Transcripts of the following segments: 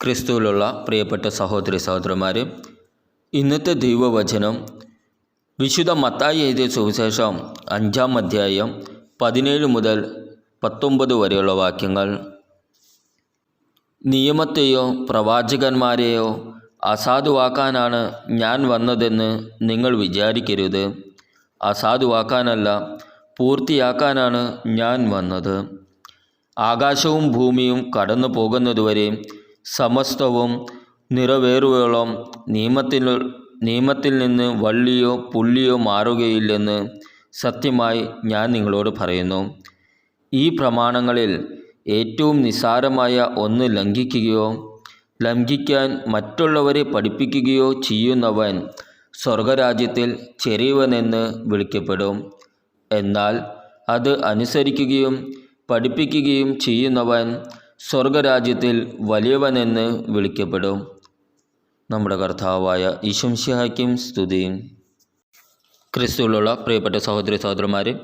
ക്രിസ്തുവിലുള്ള പ്രിയപ്പെട്ട സഹോദരി സഹോദരന്മാരെ ഇന്നത്തെ ദൈവവചനം വിശുദ്ധ മത്തായി എഴുതിയ സുവിശേഷം അഞ്ചാം അധ്യായം പതിനേഴ് മുതൽ പത്തൊമ്പത് വരെയുള്ള വാക്യങ്ങൾ. നിയമത്തെയോ പ്രവാചകന്മാരെയോ അസാധുവാക്കാനാണ് ഞാൻ വന്നതെന്ന് നിങ്ങൾ വിചാരിക്കരുത്. അസാധുവാക്കാനല്ല പൂർത്തിയാക്കാനാണ് ഞാൻ വന്നത്. ആകാശവും ഭൂമിയും കടന്നു പോകുന്നതുവരെ സമസ്തവും നിറവേറുവോളം നിയമത്തിൽ നിയമത്തിൽ നിന്ന് വള്ളിയോ പുള്ളിയോ മാറുകയില്ലെന്ന് സത്യമായി ഞാൻ നിങ്ങളോട് പറയുന്നു. ഈ പ്രമാണങ്ങളിൽ ഏറ്റവും നിസാരമായ ഒന്ന് ലംഘിക്കുകയോ ലംഘിക്കാൻ മറ്റുള്ളവരെ പഠിപ്പിക്കുകയോ ചെയ്യുന്നവൻ സ്വർഗരാജ്യത്തിൽ ചെറിയവനെന്ന് വിളിക്കപ്പെടും. എന്നാൽ അത് അനുസരിക്കുകയും പഠിപ്പിക്കുകയും ചെയ്യുന്നവൻ സ്വർഗരാജ്യത്തിൽ വലിയവനെന്ന് വിളിക്കപ്പെടും. നമ്മുടെ കർത്താവായ ഈശംശിഹായ്ക്കും സ്തുതിയും. ക്രിസ്തുവിലുള്ള പ്രിയപ്പെട്ട സഹോദരി സഹോദരന്മാരെ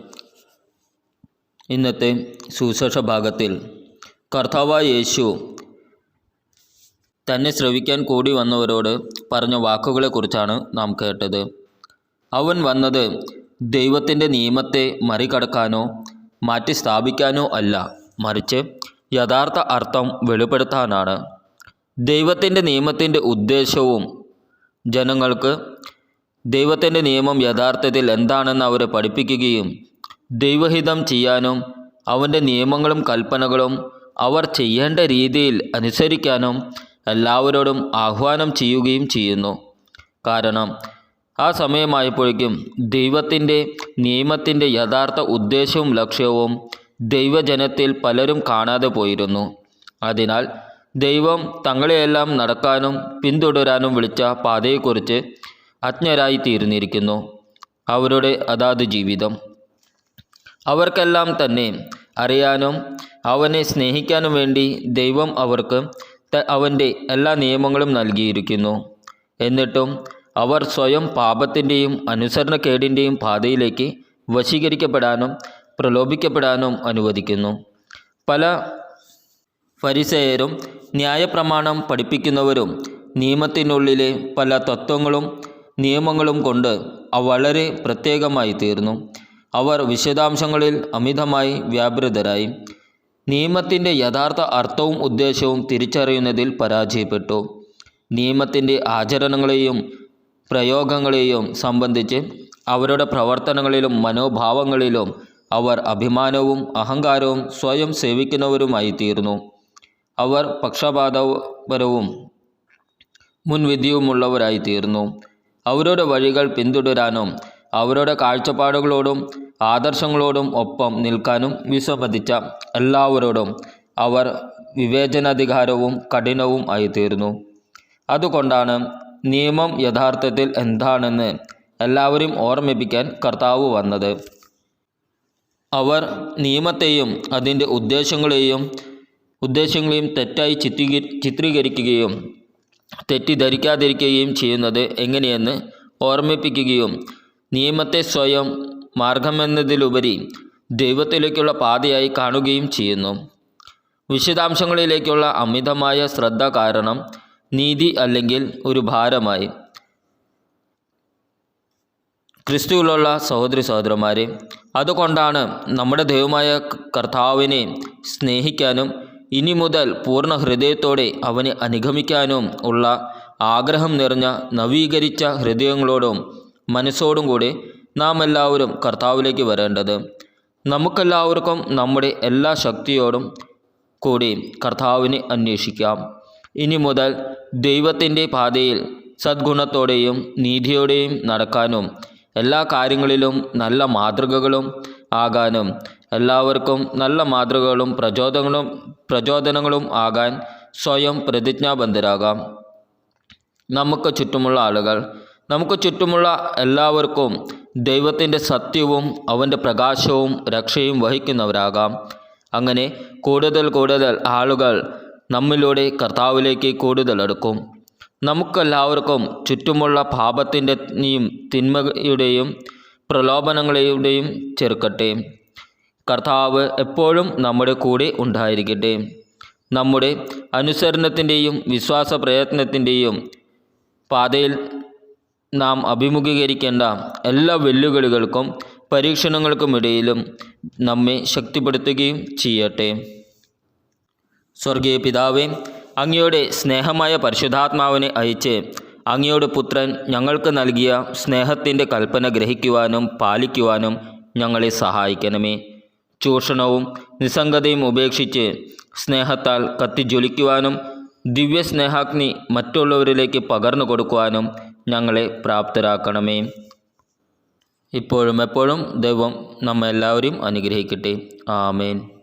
ഇന്നത്തെ സുശേഷ ഭാഗത്തിൽ കർത്താവായ യേശു തന്നെ ശ്രവിക്കാൻ കൂടി വന്നവരോട് പറഞ്ഞ വാക്കുകളെക്കുറിച്ചാണ് നാം കേട്ടത്. അവൻ വന്നത് ദൈവത്തിന്റെ നിയമത്തെ മറികടക്കാനോ മാറ്റി സ്ഥാപിക്കാനോ അല്ല മറിച്ച് യഥാർത്ഥ അർത്ഥം വെളിപ്പെടുത്താനാണ്. ദൈവത്തിന്റെ നിയമത്തിന്റെ ഉദ്ദേശവും ജനങ്ങൾക്ക് ദൈവത്തിന്റെ നിയമം യഥാർത്ഥത്തിൽ എന്താണെന്ന് അവരെ പഠിപ്പിക്കുകയും ദൈവഹിതം ചെയ്യാനും അവന്റെ നിയമങ്ങളും കൽപ്പനകളും അവർ ചെയ്യേണ്ട രീതിയിൽ അനുസരിക്കാനും എല്ലാവരോടും ആഹ്വാനം ചെയ്യുകയും ചെയ്യുന്നു. കാരണം ആ സമയമായപ്പോഴേക്കും ദൈവത്തിന്റെ നിയമത്തിന്റെ യഥാർത്ഥ ഉദ്ദേശവും ലക്ഷ്യവും ദൈവജനത്തിൽ പലരും കാണാതെ പോയിരുന്നു. അതിനാൽ ദൈവം തങ്ങളെയെല്ലാം നടക്കാനും പിന്തുടരാനും വിളിച്ച പാതയെക്കുറിച്ച് അജ്ഞരായി തീർന്നിരിക്കുന്നു അവരുടെ അതാത് ജീവിതം. അവർക്കെല്ലാം തന്നെ അറിയാനും അവനെ സ്നേഹിക്കാനും വേണ്ടി ദൈവം അവർക്ക് അവന്റെ എല്ലാ നിയമങ്ങളും നൽകിയിരിക്കുന്നു. എന്നിട്ടും അവർ സ്വയം പാപത്തിന്റെയും അനുസരണക്കേടിന്റെയും പാതയിലേക്ക് വശീകരിക്കപ്പെടാനും പ്രലോഭിക്കപ്പെടാനും അനുവദിക്കുന്നു. പല ഫരിസേയരും ന്യായപ്രമാണം പഠിപ്പിക്കുന്നവരും നിയമത്തിനുള്ളിലെ പല തത്വങ്ങളും നിയമങ്ങളും കൊണ്ട് വളരെ പ്രത്യേകമായി തീർന്നു. അവർ വിശദാംശങ്ങളിൽ അമിതമായി വ്യാപൃതരായി. നിയമത്തിന്റെ യഥാർത്ഥ അർത്ഥവും ഉദ്ദേശവും തിരിച്ചറിയുന്നതിൽ പരാജയപ്പെട്ടു. നിയമത്തിന്റെ ആചരണങ്ങളെയും പ്രയോഗങ്ങളെയും സംബന്ധിച്ച് അവരുടെ പ്രവർത്തനങ്ങളിലും മനോഭാവങ്ങളിലും അവർ അഭിമാനവും അഹങ്കാരവും സ്വയം സേവിക്കുന്നവരുമായി തീർന്നു അവർ പക്ഷപാതപരവും മുൻവിധിയുമുള്ളവരായി തീർന്നു അവരുടെ വഴികൾ പിന്തുടരാനും അവരുടെ കാഴ്ചപ്പാടുകളോടും ആദർശങ്ങളോടും ഒപ്പം നിൽക്കാനും വിസമ്മതിച്ച എല്ലാവരോടും അവർ വിവേചനാധികാരവും കഠിനവും ആയി തീർന്നു അതുകൊണ്ടാണ് നിയമം യഥാർത്ഥത്തിൽ എന്താണെന്ന് എല്ലാവരും ഓർമ്മിപ്പിക്കാൻ കർത്താവ് വന്നത്. അവർ നിയമത്തെയും അതിന്റെ ഉദ്ദേശങ്ങളെയും ഉദ്ദേശങ്ങളെയും തെറ്റായി ചിത്രീകരി ചിത്രീകരിക്കുകയും തെറ്റിദ്ധരിക്കാതിരിക്കുകയും ചെയ്യുന്നത് എങ്ങനെയെന്ന് ഓർമ്മിപ്പിക്കുകയും നിയമത്തെ സ്വയം മാർഗമെന്നതിലുപരി ദൈവത്തിലേക്കുള്ള പാതയായി കാണുകയും ചെയ്യുന്നു. വിശദാംശങ്ങളിലേക്കുള്ള അമിതമായ ശ്രദ്ധ കാരണം നീതി അല്ലെങ്കിൽ ഒരു ഭാരമായി. ക്രിസ്തുവിലുള്ള സഹോദരി സഹോദരന്മാരെ അതുകൊണ്ടാണ് നമ്മുടെ ദൈവമായ കർത്താവിനെ സ്നേഹിക്കാനും ഇനി മുതൽ പൂർണ ഹൃദയത്തോടെ അവനെ അനുഗമിക്കാനും ഉള്ള ആഗ്രഹം നിറഞ്ഞ നവീകരിച്ച ഹൃദയങ്ങളോടും മനസ്സോടും കൂടി നാം എല്ലാവരും കർത്താവിലേക്ക് വരേണ്ടത്. നമുക്കെല്ലാവർക്കും നമ്മുടെ എല്ലാ ശക്തിയോടും കൂടി കർത്താവിനെ അന്വേഷിക്കാം. ഇനി മുതൽ ദൈവത്തിന്റെ പാതയിൽ സദ്ഗുണത്തോടെയും നീതിയോടെയും നടക്കാനും എല്ലാ കാര്യങ്ങളിലും നല്ല മാതൃകകളും ആകാനും എല്ലാവർക്കും നല്ല മാതൃകകളും പ്രചോദനങ്ങളും പ്രചോദനങ്ങളും ആകാൻ സ്വയം പ്രതിജ്ഞാബദ്ധരാകാം. നമുക്ക് ചുറ്റുമുള്ള ആളുകൾ നമുക്ക് ചുറ്റുമുള്ള എല്ലാവർക്കും ദൈവത്തിന്റെ സത്യവും അവന്റെ പ്രകാശവും രക്ഷയും വഹിക്കുന്നവരാകാം. അങ്ങനെ കൂടുതൽ കൂടുതൽ ആളുകൾ നമ്മിലൂടെ കർത്താവിലേക്ക് കൂടുതൽ അടുക്കും. നമുക്കെല്ലാവർക്കും ചുറ്റുമുള്ള പാപത്തിന്റെയും തിന്മയുടെയും പ്രലോഭനങ്ങളുടെയും ചെറുക്കട്ടെ. കർത്താവ് എപ്പോഴും നമ്മുടെ കൂടെ ഉണ്ടായിരിക്കട്ടെ. നമ്മുടെ അനുസരണത്തിന്റെയും വിശ്വാസ പ്രയത്നത്തിന്റെയും പാതയിൽ നാം അഭിമുഖീകരിക്കേണ്ട എല്ലാ വെല്ലുവിളികൾക്കും പരീക്ഷണങ്ങൾക്കുമിടയിലും നമ്മെ ശക്തിപ്പെടുത്തുകയും ചെയ്യട്ടെ. സ്വർഗീയ പിതാവേ അങ്ങയുടെ സ്നേഹമായ പരിശുദ്ധാത്മാവിനെ അയച്ച് അങ്ങയുടെ പുത്രൻ ഞങ്ങൾക്ക് നൽകിയ സ്നേഹത്തിന്റെ കൽപ്പന ഗ്രഹിക്കുവാനും പാലിക്കുവാനും ഞങ്ങളെ സഹായിക്കണമേ. ചൂഷണവും നിസ്സംഗതയും ഉപേക്ഷിച്ച് സ്നേഹത്താൽ കത്തിജ്വലിക്കുവാനും ദിവ്യസ്നേഹാഗ്നി മറ്റുള്ളവരിലേക്ക് പകർന്നു കൊടുക്കുവാനും ഞങ്ങളെ പ്രാപ്തരാക്കണമേ. ഇപ്പോഴും എപ്പോഴും ദൈവം നമ്മെല്ലാവരെയും അനുഗ്രഹിക്കട്ടെ. ആമേൻ.